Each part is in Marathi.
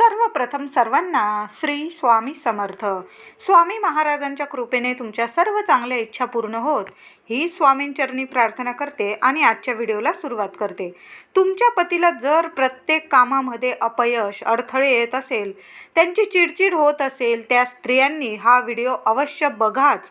सर्वप्रथम सर्वांना श्री स्वामी समर्थ. स्वामी महाराजांच्या कृपेने तुमच्या सर्व चांगल्या इच्छा पूर्ण होत. ही स्वामींचरणी प्रार्थना करते आणि आजच्या व्हिडिओला सुरुवात करते. तुमच्या पतीला जर प्रत्येक कामामध्ये अपयश अडथळे येत असेल त्यांची चिडचिड होत असेल त्या स्त्रियांनी हा व्हिडिओ अवश्य बघाच.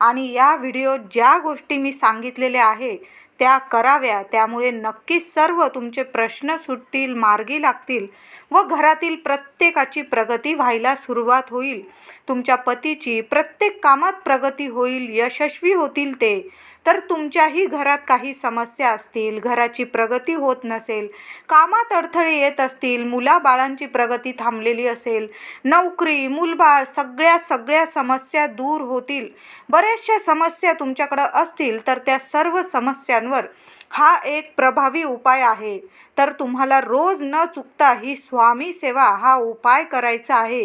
आणि या व्हिडिओ ज्या गोष्टी मी सांगितलेल्या आहे त्या कराव्या. त्यामुळे नक्कीच सर्व तुमचे प्रश्न सुटतील मार्गी लागतील व घरातील प्रत्येकाची प्रगती व्हायला सुरुवात होईल. तुमच्या पतीची प्रत्येक कामात प्रगती होईल यशस्वी होतील ते. तर तुमच्याही घरात काही समस्या असतील घराची प्रगती होत नसेल कामात अडथळे येत असतील मुलाबाळांची प्रगती थांबलेली असेल नोकरी मूलबाळ सगळ्या सगळ्या समस्या दूर होतील. बऱ्याचशा समस्या तुमच्याकडं असतील तर त्या सर्व समस्या समस्यांवर हा एक प्रभावी उपाय आहे. तर तुम्हाला रोज न चुकता ही स्वामी सेवा हा उपाय करायचा आहे.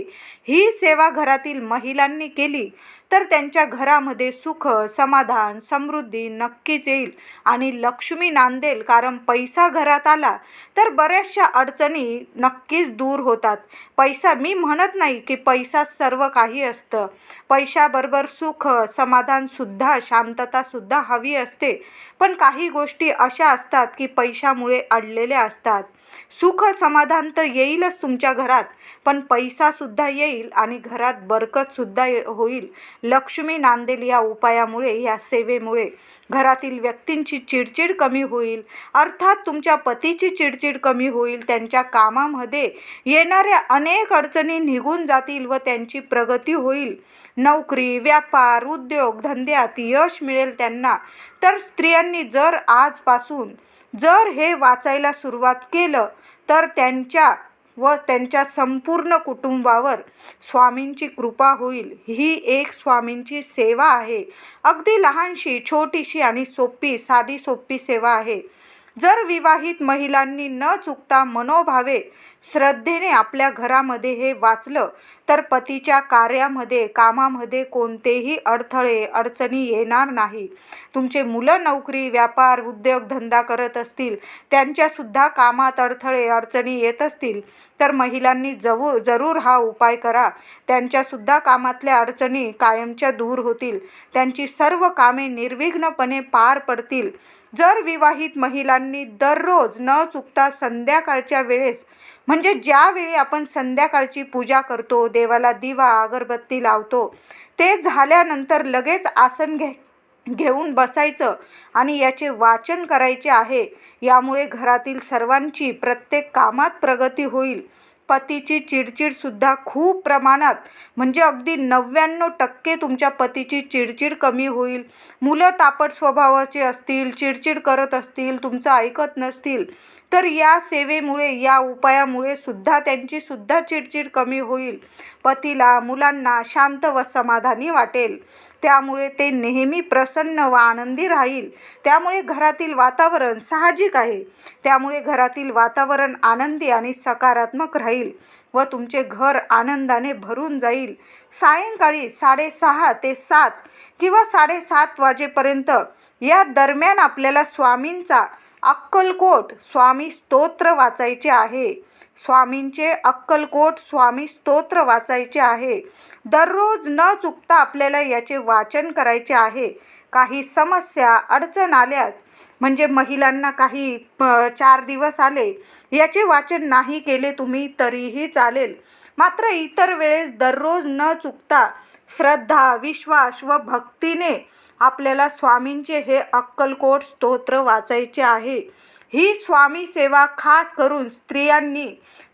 ही सेवा घरातील महिलांनी केली तर त्यांच्या घरामध्ये सुख समाधान समृद्धी नक्कीच येईल. आणि लक्ष्मी नांदेल कारण पैसा घरात आला तर बऱ्याचशा अडचणी नक्कीच दूर होतात. पैसा मी म्हणत नाही की पैसा सर्व काही असतं. पैशाबरोबर सुख समाधानसुद्धा शांततासुद्धा हवी असते. पण काही गोष्टी अशा असतात की पैशामुळे अडलेल्या असतात. सुख समाधान तर येईलच तुमच्या घरात पण पैसासुद्धा येईल आणि घरात बरकतसुद्धा होईल. लक्ष्मी नांदेल या उपायामुळे या सेवेमुळे घरातील व्यक्तींची चिडचिड कमी होईल. अर्थात तुमच्या पतीची चिडचिड कमी होईल. त्यांच्या कामामध्ये येणाऱ्या अनेक अडचणी निघून जातील व त्यांची प्रगती होईल. नोकरी व्यापार उद्योग धंद्यात यश मिळेल त्यांना. तर स्त्रियांनी जर आजपासून जर हे वाचायला सुरुवात केलं तर त्यांच्या व त्यांच्या संपूर्ण कुटुंबावर स्वामींची कृपा होईल. ही एक स्वामींची सेवा आहे. अगदी लहानशी छोटीशी आणि सोपी साधी सोपी सेवा आहे. जर विवाहित महिलांनी न चुकता मनोभावे श्रद्धेने आपल्या घरामध्ये हे वाचलं तर पतीच्या कार्यामध्ये कामामध्ये कोणतेही अडथळे अडचणी येणार नाही. तुमचे मुलं नोकरी व्यापार उद्योग धंदा करत असतील त्यांच्यासुद्धा कामात अडथळे अडचणी येत असतील तर महिलांनी जवू जरूर हा उपाय करा. त्यांच्यासुद्धा कामातल्या अडचणी कायमच्या दूर होतील. त्यांची सर्व कामे निर्विघ्नपणे पार पडतील. जर विवाहित महिलांनी दररोज न चुकता संध्याकाळच्या वेळेस म्हणजे ज्यावेळी आपण संध्याकाळची पूजा करतो देवाला दिवा अगरबत्ती लावतो ते झाल्यानंतर लगेच आसन घे घेऊन बसायचं आणि याचे वाचन करायचे आहे. यामुळे घरातील सर्वांची प्रत्येक कामात प्रगती होईल. पतीची चिडचिडसुद्धा खूप प्रमाणात म्हणजे अगदी नव्याण्णव टक्के तुमच्या पतीची चिडचिड कमी होईल. मुलं तापट स्वभावाचे असतील चिडचिड करत असतील तुमचं ऐकत नसतील तर या सेवेमुळे या उपायामुळे सुद्धा त्यांची सुद्धा चिडचिड कमी होईल. पतीला मुलांना शांत व समाधानी वाटेल. त्यामुळे ते नेहमी प्रसन्न व आनंदी राहील. त्यामुळे घरातील वातावरण साहजिक आहे. त्यामुळे घरातील वातावरण आनंदी आणि सकारात्मक राहील व तुमचे घर आनंदाने भरून जाईल. सायंकाळी साडेसहा ते सात किंवा साडेसात वाजेपर्यंत या दरम्यान आपल्याला स्वामींचा अक्कलकोट स्वामी स्तोत्र वाचायचे आहे. स्वामींचे अक्कलकोट स्वामी स्तोत्र वाचायचे आहे. दररोज न चुकता आपल्याला याचे वाचन करायचे आहे. काही समस्या अडचण आल्यास म्हणजे महिलांना काही प चार दिवस आले याचे वाचन नाही केले तुम्ही तरीही चालेल. मात्र इतर वेळेस दररोज न चुकता श्रद्धा विश्वास व भक्तीने आपल्याला स्वामींचे हे अक्कलकोट स्तोत्र वाचायचे आहे. ही स्वामी सेवा खास करून स्त्रियांनी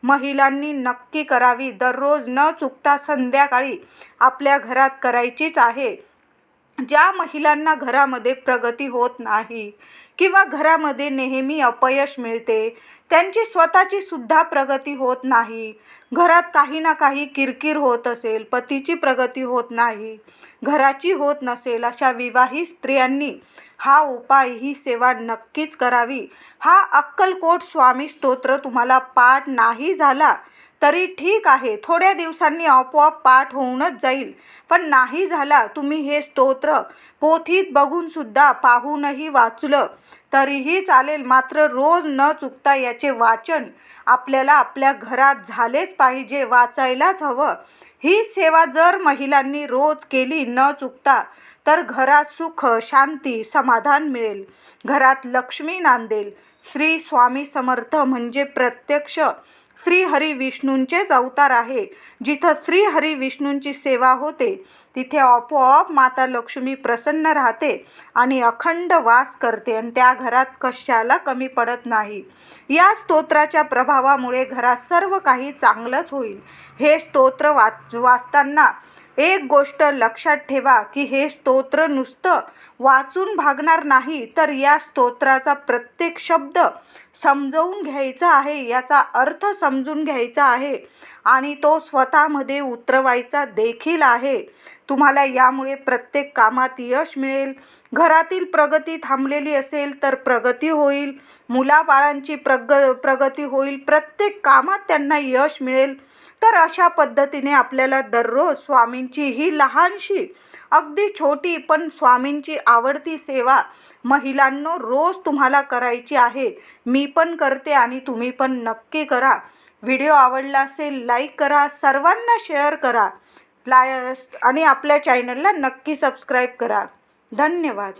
महिलांनी नक्की करावी. दररोज न चुकता संध्याकाळी आपल्या घरात करायचीच आहे. ज्या महिलांना घरामध्ये प्रगती होत नाही किंवा घरामध्ये नेहमी अपयश मिळते त्यांची स्वतःची सुद्धा प्रगती होत नाही. घरात काही ना काही किरकिर होत असेल पतीची प्रगती होत नाही. घराची होत नसेल अशा विवाहित स्त्रियांनी हा उपाय ही सेवा नक्कीच करावी. हा अक्कलकोट स्वामी स्तोत्र तुम्हाला पाठ नाही झाला तरी ठीक आहे थोड्या दिवसांनी आपोआप पाठ होऊनच जाईल. पण नाही झाला तुम्ही हे स्तोत्र. पोथीत बघूनसुद्धा पाहूनही वाचलं. तरीही चालेल मात्र रोज न चुकता याचे वाचन आपल्याला आपल्या घरात झालेच पाहिजे वाचायलाच हवं. ही सेवा जर महिलांनी रोज केली न चुकता तर घरात सुख शांती समाधान मिळेल. घरात लक्ष्मी नांदेल. श्री स्वामी समर्थ म्हणजे प्रत्यक्ष श्री हरी विष्णूंचेच अवतार आहे. जिथं श्री हरी विष्णूंची सेवा होते तिथे आपोआप माता लक्ष्मी प्रसन्न राहते आणि अखंड वास करते आणि त्या घरात कशाला कमी पडत नाही. या स्तोत्राच्या प्रभावामुळे घरात सर्व काही चांगलंच होईल. हे स्तोत्र वाच वाचताना एक गोष्ट लक्षात ठेवा की हे स्तोत्र नुसतं वाचून भागणार नाही तर या स्तोत्राचा प्रत्येक शब्द समजवून घ्यायचा आहे याचा अर्थ समजून घ्यायचा आहे आणि तो स्वतःमध्ये उतरवायचा देखील आहे. तुम्हाला यामुळे प्रत्येक कामात यश मिळेल. घरातील प्रगती थांबलेली असेल तर प्रगती होईल. मुलाबाळांची प्रग प्रगती होईल. प्रत्येक कामात त्यांना यश मिळेल. तर अशा पद्धतीने आपल्याला दररोज स्वामींची ही लहानशी अगदी छोटी पण स्वामींची आवडती सेवा महिलांनो रोज तुम्हाला करायची आहे. मी पण करते आणि तुम्ही पण नक्की करा. व्हिडिओ आवडला असेल लाईक करा सर्वांना शेअर करा. लाय आणि आपल्या चॅनलला नक्की सबस्क्राईब करा. धन्यवाद.